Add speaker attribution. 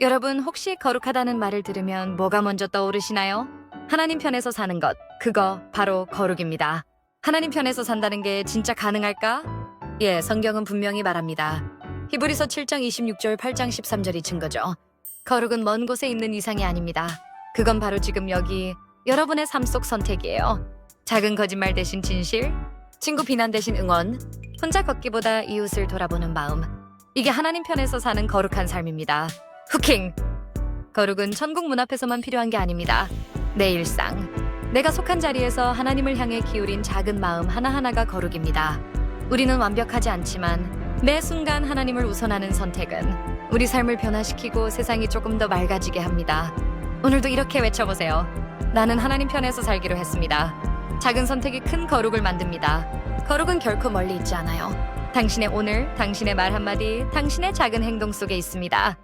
Speaker 1: 여러분 혹시 거룩하다는 말을 들으면 뭐가 먼저 떠오르시나요? 하나님 편에서 사는 것, 그거 바로 거룩입니다. 하나님 편에서 산다는 게 진짜 가능할까? 예, 성경은 분명히 말합니다. 히브리서 7장 26절, 8장 13절이 증거죠. 거룩은 먼 곳에 있는 이상이 아닙니다. 그건 바로 지금 여기 여러분의 삶 속 선택이에요. 작은 거짓말 대신 진실, 친구 비난 대신 응원, 혼자 걷기보다 이웃을 돌아보는 마음. 이게 하나님 편에서 사는 거룩한 삶입니다. 후킹! 거룩은 천국 문 앞에서만 필요한 게 아닙니다. 내 일상. 내가 속한 자리에서 하나님을 향해 기울인 작은 마음 하나하나가 거룩입니다. 우리는 완벽하지 않지만 매 순간 하나님을 우선하는 선택은 우리 삶을 변화시키고 세상이 조금 더 맑아지게 합니다. 오늘도 이렇게 외쳐보세요. 나는 하나님 편에서 살기로 했습니다. 작은 선택이 큰 거룩을 만듭니다. 거룩은 결코 멀리 있지 않아요. 당신의 오늘, 당신의 말 한마디, 당신의 작은 행동 속에 있습니다.